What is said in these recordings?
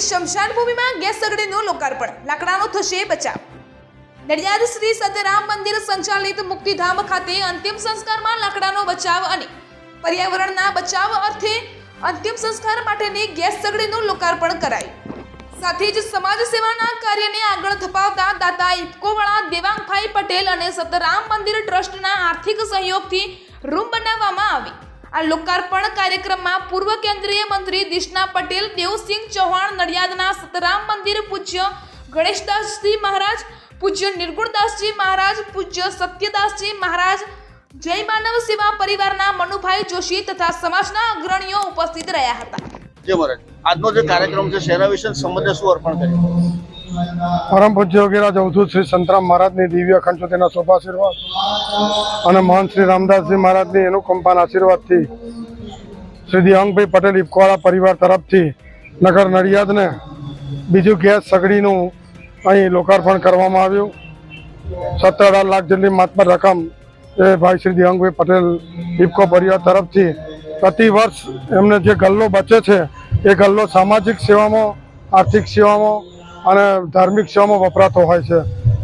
સગડીનું લોકાર્પણ. લાકડાનો થશે બચાવ. નડિયાદ શ્રી સત્યરામ મંદિર સંચાલિત મુક્તિધામ ખાતે અંતિમ સંસ્કારમાં લાકડાનો બચાવ અને પર્યાવરણના બચાવ અર્થે અંતિમ સંસ્કાર માટેની ગેસ સગડીનું લોકાર્પણ કરાયું. સાથે જ સમાજ સેવાના કાર્યને આગળ ધપાવતા દાતા ઇફકોવાળા દેવાંગભાઈ પટેલ અને સતરામ મંદિર ટ્રસ્ટના આર્થિક સહયોગથી રૂમ બનાવવામાં આવી. આ લોકાર્પણ કાર્યક્રમમાં પૂર્વ કેન્દ્રીય મંત્રી દિશના પટેલ, દેવસિંહ ચૌહાણ, નડિયાદના સતરામ મંદિર પૂજ્ય ગણેશદાસજી મહારાજ, પૂજ્ય નિર્ગુણદાસજી મહારાજ, પૂજ્ય સત્યદાસજી મહારાજ, જય માનવ સેવા પરિવારના મનુભાઈ જોશી તથા સમાજના અગ્રણીઓ ઉપસ્થિત રહ્યા હતા. જય મહારાજ આજનો જે કાર્યક્રમ છે, શેના વિશે સંબંધે શું અર્પણ કર્યું? પરમ પૂજ્ય યોગીરાજ અવધૂત શ્રી સંતરામ મહારાજની દિવ્ય અખંડના શુભ આશીર્વાદ અને મહંત શ્રી રામદાસજી મહારાજની અનુકંપાના આશીર્વાદથી શ્રી દિહંગભાઈ પટેલ ઇફકોવાળા પરિવાર તરફથી નગર નડિયાદને બીજું ગેસ સગડીનું અહીં લોકાર્પણ કરવામાં આવ્યું. સત્તર અઢાર લાખ જેટલી માત્ર રકમ એ ભાઈ શ્રી દિહંગભાઈ પટેલ ઇફકો પરિવાર તરફથી પ્રતિ વર્ષ એમને જે ગલ્લો બચે છે, એ ગલ્લો સામાજિક સેવામાં, આર્થિક સેવામાં અને ધાર્મિક સેવામાં વપરાતો હોય છે.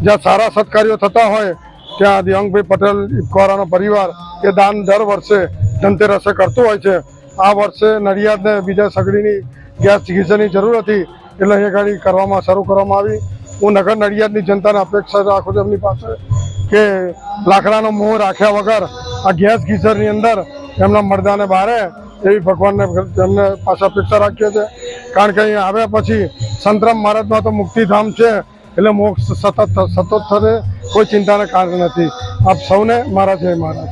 જ્યાં સારા સત્કાર્યો થતા હોય, ત્યાં દિવ્યાંગભાઈ પટેલ, ઇફકોરાનો પરિવાર એ દાન દર વર્ષે ધનતેરસે કરતો હોય છે. આ વર્ષે નડિયાદને બીજા સગડીની ગેસ ગીઝરની જરૂર હતી એટલે એ ગાડી કરવામાં શરૂ કરવામાં આવી. હું નગર નડિયાદની જનતાને અપેક્ષા રાખું છું એમની પાસે કે લાકડાનો મોહ રાખ્યા વગર આ ગેસ ગીઝરની અંદર એમના મરદાને બારે એવી ભગવાનને તેમને પાસે અપેક્ષા રાખીએ છીએ. કારણ કે અહીંયા આવ્યા પછી સંતરામ મહારાજમાં તો મુક્તિધામ છે, એટલે મોક્ષ સતત સતત થશે, કોઈ ચિંતાને કારણ નથી. આપ સૌને મારા જય મહારાજ.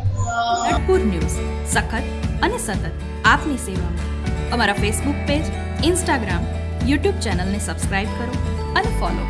ન્યૂઝ, સખત અને સતત આપની સેવામાં. અમારા ફેસબુક પેજ ઇન્સ્ટાગ્રામ યુટ્યુબ ચેનલને સબસ્ક્રાઇબ કરો અને ફોલો કરો.